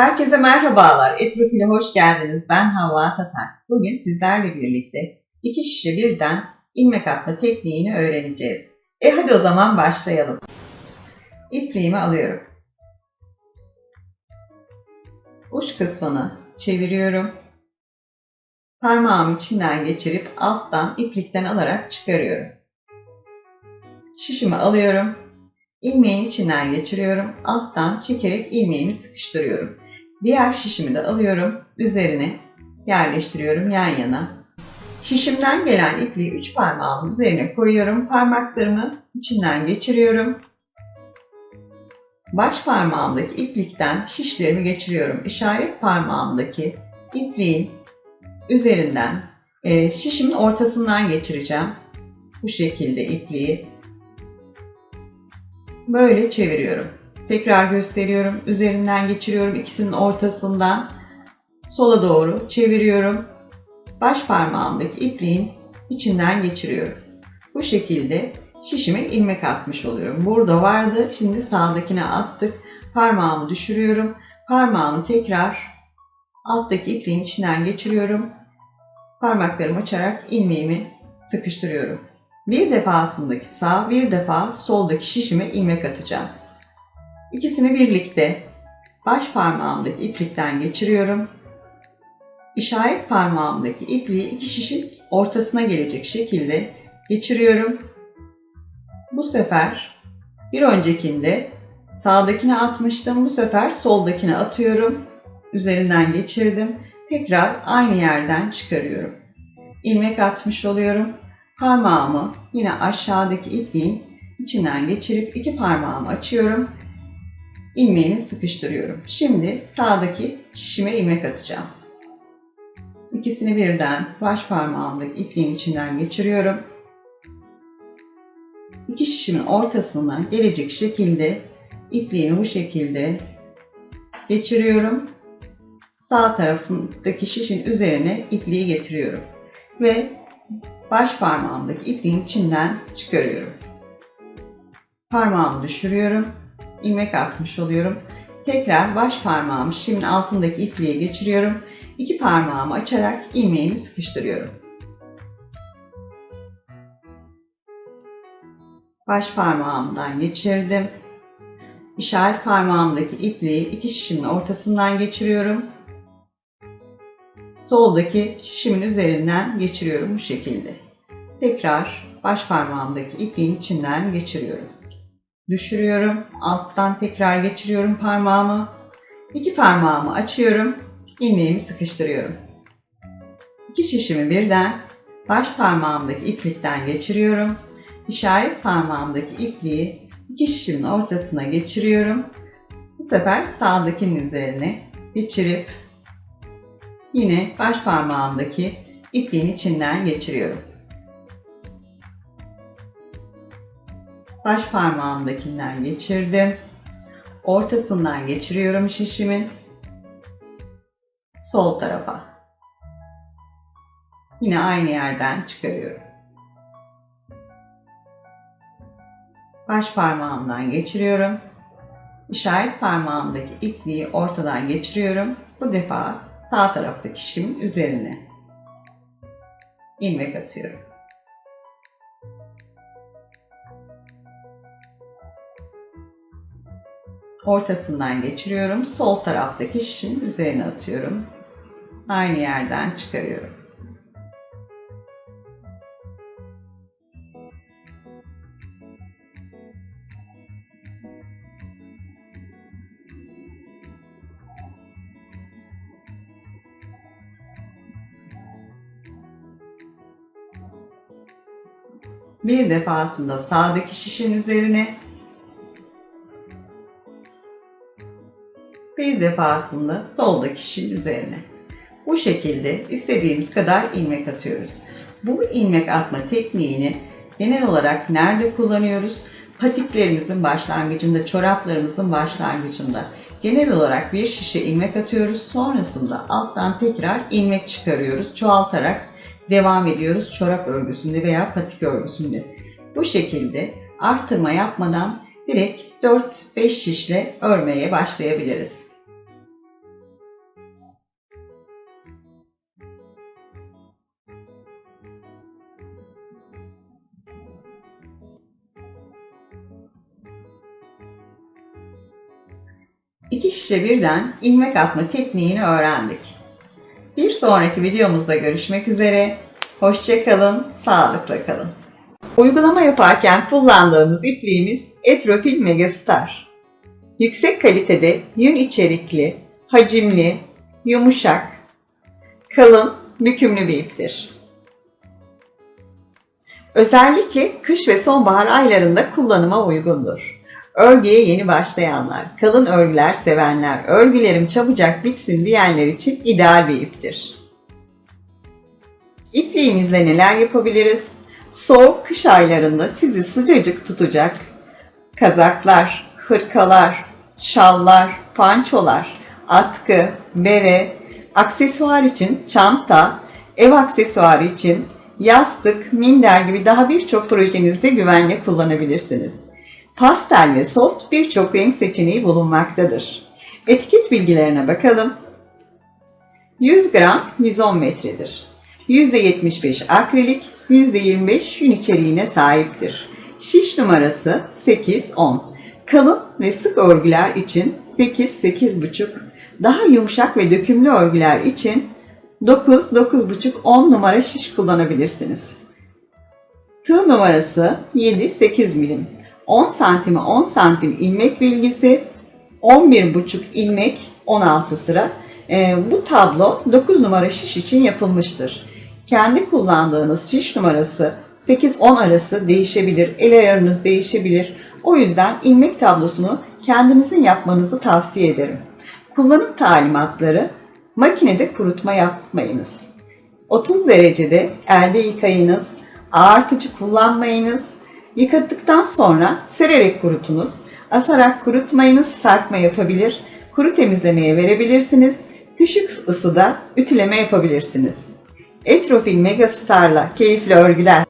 Herkese merhabalar. Etrofil'e hoş geldiniz. Ben Havva Tatar. Bugün sizlerle birlikte iki şişe birden ilmek atma tekniğini öğreneceğiz. E hadi o zaman başlayalım. İpliğimi alıyorum. Uç kısmını çeviriyorum. Parmağımı içinden geçirip alttan iplikten alarak çıkarıyorum. Şişimi alıyorum. İlmeğin içinden geçiriyorum. Alttan çekerek ilmeğimi sıkıştırıyorum. Diğer şişimi de alıyorum. Üzerine yerleştiriyorum yan yana. Şişimden gelen ipliği üç parmağımın üzerine koyuyorum. Parmaklarımı içinden geçiriyorum. Baş parmağımdaki iplikten şişlerimi geçiriyorum. İşaret parmağımdaki ipliğin üzerinden e, şişimin ortasından geçireceğim. Bu şekilde ipliği böyle çeviriyorum. Tekrar gösteriyorum. Üzerinden geçiriyorum ikisinin ortasından sola doğru çeviriyorum. Baş parmağımdaki ipliğin içinden geçiriyorum. Bu şekilde şişime ilmek atmış oluyorum. Burada vardı. Şimdi sağdakine attık. Parmağımı düşürüyorum. Parmağımı tekrar alttaki ipliğin içinden geçiriyorum. Parmaklarımı açarak ilmeğimi sıkıştırıyorum. Bir defasındaki sağ, bir defa soldaki şişime ilmek atacağım. İkisini birlikte baş parmağımdaki iplikten geçiriyorum. İşaret parmağımdaki ipliği iki şişin ortasına gelecek şekilde geçiriyorum. Bu sefer bir öncekinde sağdakine atmıştım. Bu sefer soldakine atıyorum. Üzerinden geçirdim. Tekrar aynı yerden çıkarıyorum. İlmek atmış oluyorum. Parmağımı yine aşağıdaki ipliğin içinden geçirip iki parmağımı açıyorum. İlmeğimi sıkıştırıyorum. Şimdi sağdaki şişime ilmek atacağım. İkisini birden baş parmağımdaki ipliğin içinden geçiriyorum. İki şişimin ortasına gelecek şekilde ipliğimi bu şekilde geçiriyorum. Sağ tarafındaki şişin üzerine ipliği getiriyorum. Ve baş parmağımdaki ipliğin içinden çıkarıyorum. Parmağımı düşürüyorum. İlmek atmış oluyorum. Tekrar baş parmağımı şimdi altındaki ipliğe geçiriyorum. İki parmağımı açarak ilmeğimi sıkıştırıyorum. Baş parmağımdan geçirdim. İşaret parmağımdaki ipliği iki şişimin ortasından geçiriyorum. Soldaki şişimin üzerinden geçiriyorum bu şekilde. Tekrar baş parmağımdaki ipliğin içinden geçiriyorum. Düşürüyorum. Alttan tekrar geçiriyorum parmağımı. İki parmağımı açıyorum. ilmeğimi sıkıştırıyorum. İki şişimi birden baş parmağımdaki iplikten geçiriyorum. İşaret parmağımdaki ipliği iki şişimin ortasına geçiriyorum. Bu sefer sağdakinin üzerine geçirip Yine baş parmağımdaki ipliğin içinden geçiriyorum. Baş parmağımdakinden geçirdim. Ortasından geçiriyorum şişimin. Sol tarafa. Yine aynı yerden çıkarıyorum. Baş parmağımdan geçiriyorum. İşaret parmağımdaki ipliği ortadan geçiriyorum. Bu defa sağ taraftaki şişimin üzerine ilmek atıyorum. Ortasından geçiriyorum. Sol taraftaki şişimin üzerine atıyorum. Aynı yerden çıkarıyorum. Bir defasında sağdaki şişin üzerine bir defasında soldaki şişin üzerine. Bu şekilde istediğimiz kadar ilmek atıyoruz. Bu ilmek atma tekniğini genel olarak nerede kullanıyoruz? Patiklerimizin başlangıcında, çoraplarımızın başlangıcında. Genel olarak bir şişe ilmek atıyoruz. Sonrasında alttan tekrar ilmek çıkarıyoruz. Çoğaltarak devam ediyoruz çorap örgüsünde veya patik örgüsünde. Bu şekilde artırma yapmadan direkt 4-5 şişle örmeye başlayabiliriz. İki şişe birden ilmek atma tekniğini öğrendik. Bir sonraki videomuzda görüşmek üzere. Hoşçakalın, sağlıkla kalın. Uygulama yaparken kullandığımız ipliğimiz Etrofil Megastar. Yüksek kalitede yün içerikli, hacimli, yumuşak, kalın, bükümlü bir iptir. Özellikle kış ve sonbahar aylarında kullanıma uygundur. Örgüye yeni başlayanlar, kalın örgüler sevenler, örgülerim çabucak bitsin diyenler için ideal bir iptir. İpliğimizle neler yapabiliriz? Soğuk kış aylarında sizi sıcacık tutacak kazaklar, hırkalar, şallar, pançolar, atkı, bere, aksesuar için çanta, ev aksesuarı için yastık, minder gibi daha birçok projenizde güvenle kullanabilirsiniz. Pastel ve soft birçok renk seçeneği bulunmaktadır. Etiket bilgilerine bakalım. 100 gram 110 metredir. %75 akrilik, %25 yün içeriğine sahiptir. Şiş numarası 8-10. Kalın ve sık örgüler için 8-8,5. Daha yumuşak ve dökümlü örgüler için 9-9,5-10 numara şiş kullanabilirsiniz. Tığ numarası 7-8 milim. 10 santime 10 santim ilmek bilgisi, 11,5 ilmek 16 sıra. Ee, bu tablo 9 numara şiş için yapılmıştır. Kendi kullandığınız şiş numarası 8-10 arası değişebilir, el ayarınız değişebilir. O yüzden ilmek tablosunu kendinizin yapmanızı tavsiye ederim. Kullanım talimatları makinede kurutma yapmayınız. 30 derecede elde yıkayınız, ağartıcı kullanmayınız. Yıkadıktan sonra sererek kurutunuz. Asarak kurutmayınız, sarkma yapabilir. Kuru temizlemeye verebilirsiniz. Düşük ısıda ütüleme yapabilirsiniz. Etrofil Megastar'la keyifli örgüler.